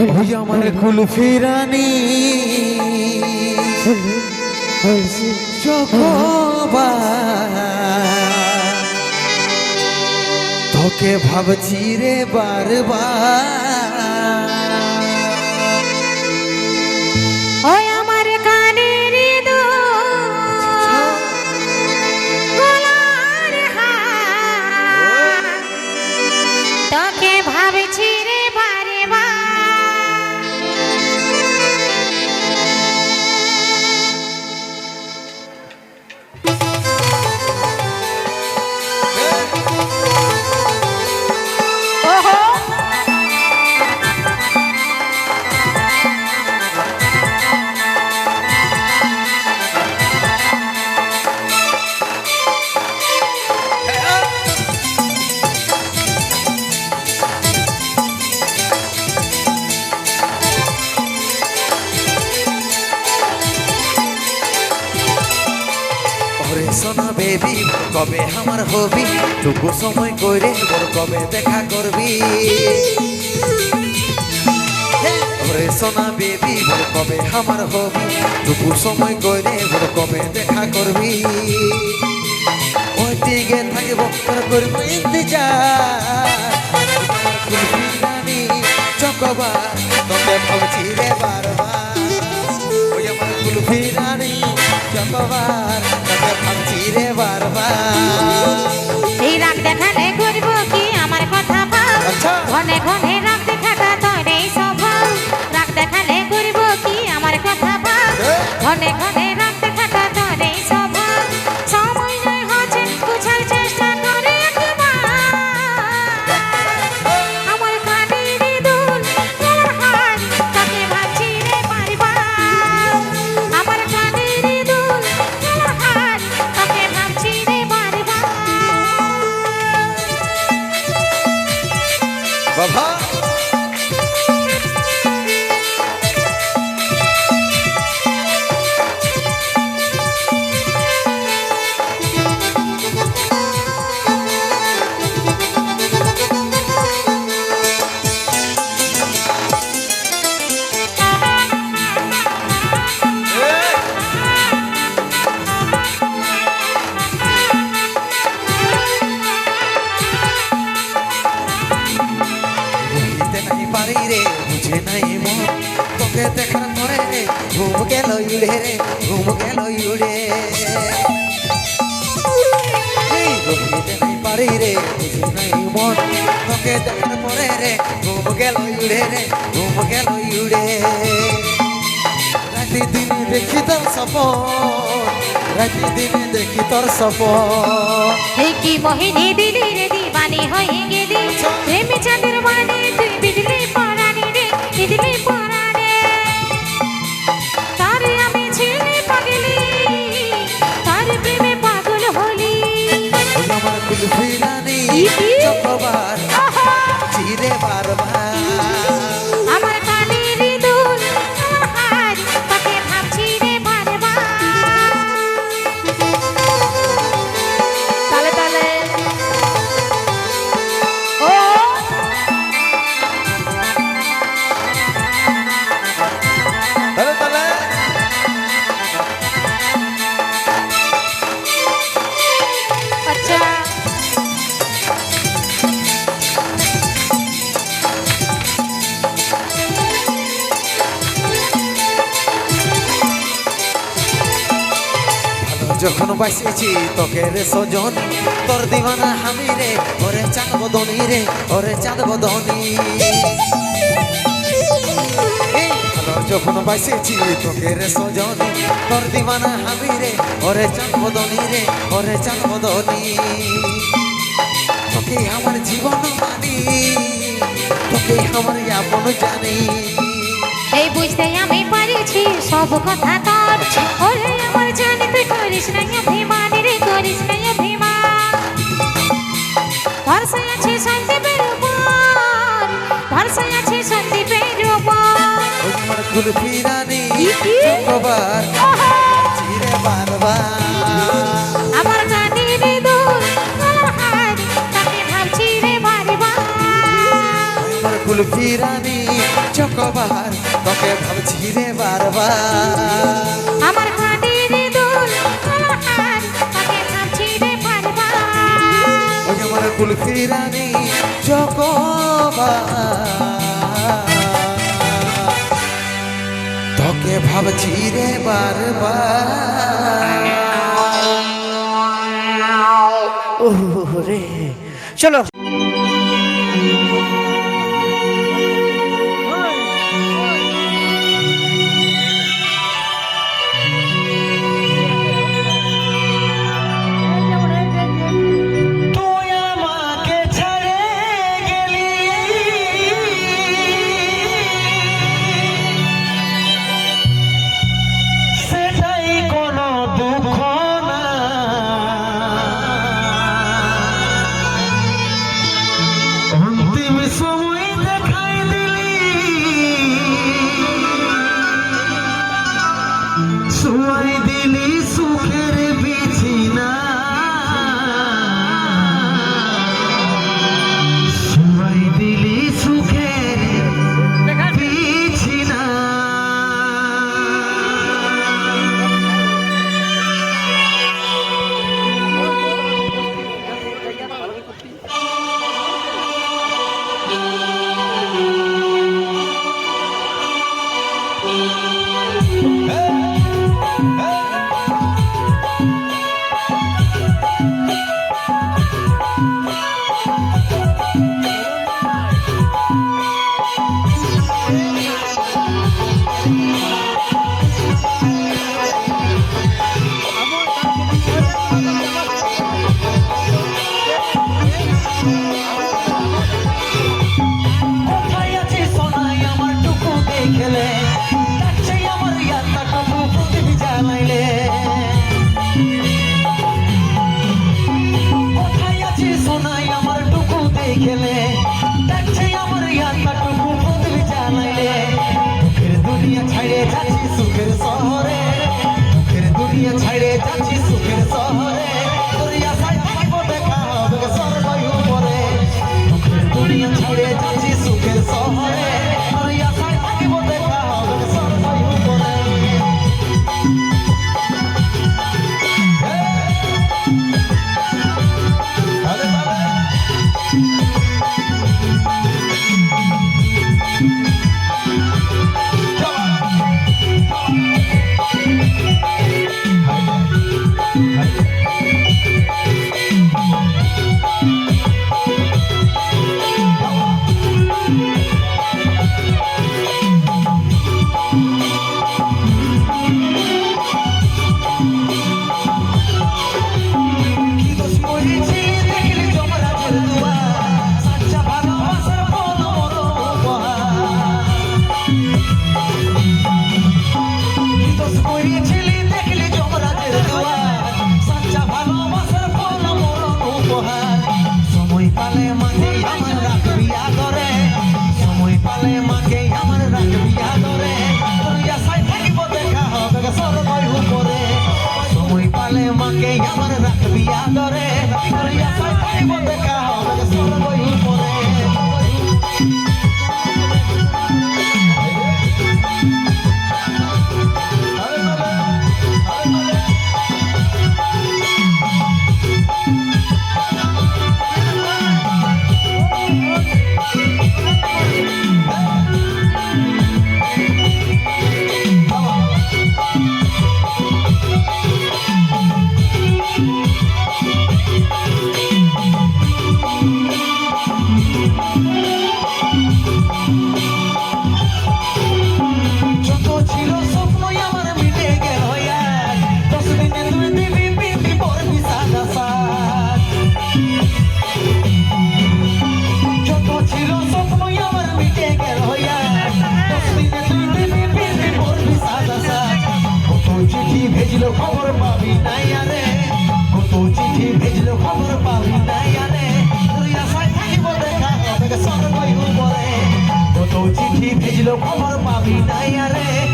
ওই আমার কুলফি রানী তোকে ভাবছি রে বারবার। বেবি কবে আমার হবি? টুকু সময় করে বল, কবে দেখা করবি? ওরে সোনা বেবি, বল, কবে আমার হবি? টুকু সময় করে বল, কবে দেখা করবি? ওই দিকে থাকব, তোর করব ইন্তজার। রানী, চকবার, তোকে ভাবছি রে বারবার। ওই আমার কুলফি রানী, চকবার। ভাবছি রে বারবার। বুঝে নাই মন। তোকে দেখার পরে ঘুম গেল উড়ে রে ঘুম গেল উড়ে এই বুঝতে নাই পারি রে বুঝে নাই মন। তোকে দেখার পরে রে ঘুম গেল উড়ে রে ঘুম গেল উড়ে রাতি দিনে দেখি তোর সপন রাতি দিনে দেখি তোর সপন কি মোহিনী দিলি রে দিবানি হয়ে গেলি। প্রেমে চাঁদের মানে কুলফি রানী? চকবার! চিরে বারবার যখন বাসেছি তোকে রে সজন, তোর দিবানা হামি রে, ওরে চাঁদ বদনি রে, ওরে চাঁদ বদনি যখন বাসেছি তোকে রে সজন, তোর দিবানা হামি রে, ওরে চাঁদ বদনি রে, ওরে চাঁদ বদনি তোকে আমার জীবন মানি, তোকে আমার আপন জানি। এই বুঝতে আমি পারিছি সব কথা তোর। ওরে আমার জানিতে করিস না অভিমান রে করিস না অভিমান। ভরসায় আছে সন্দীপের উপর ভরসায় আছে সন্দীপের উপর। আমার কুলফি রানী কবার চিরে বারবা আমার জানি রে দূর আমার হাত তাকে ভাবছি রে মারিবা। আমার কুলফি রানী চকবার তোকে ভাবছি রে বারবার ফিরানি চকবা তোকে ভাবছি রে বারবার। ও রে। চলো। করে দিলি সুখের বিছিনা। भेजलो खबर पावी নাই আরে কত চিঠি भेजलो খবর পাবি নাই আরে তুই আশায় থাকিব দেখা হবে সরবাই উপরে কত চিঠি भेजलो খবর পাবি নাই আরে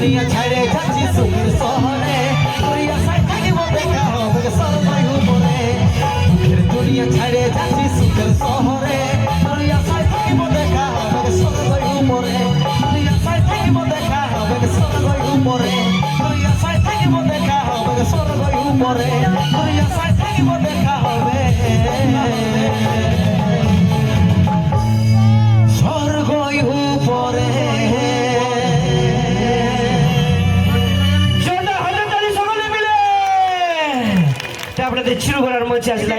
দুনিয়া ছাড়ে যাচ্ছি সুখের শহরে। তুই আশায় থাকিব দেখা হবে সর্বাই উপরে। সুখের দুনিয়া ছাড়ে যাচ্ছি সুখের শহরে। তুই আশায় থাকিব দেখা হবে সর্বাই উপরে। তুই আশায় থাকিব দেখা হবে সর্বাই উপরে। তুই আশায় থাকিব দেখা হবে সর্বাই উপরে। তুই আশায় থাকিব తెచ్చిరు కూడా అనుమతి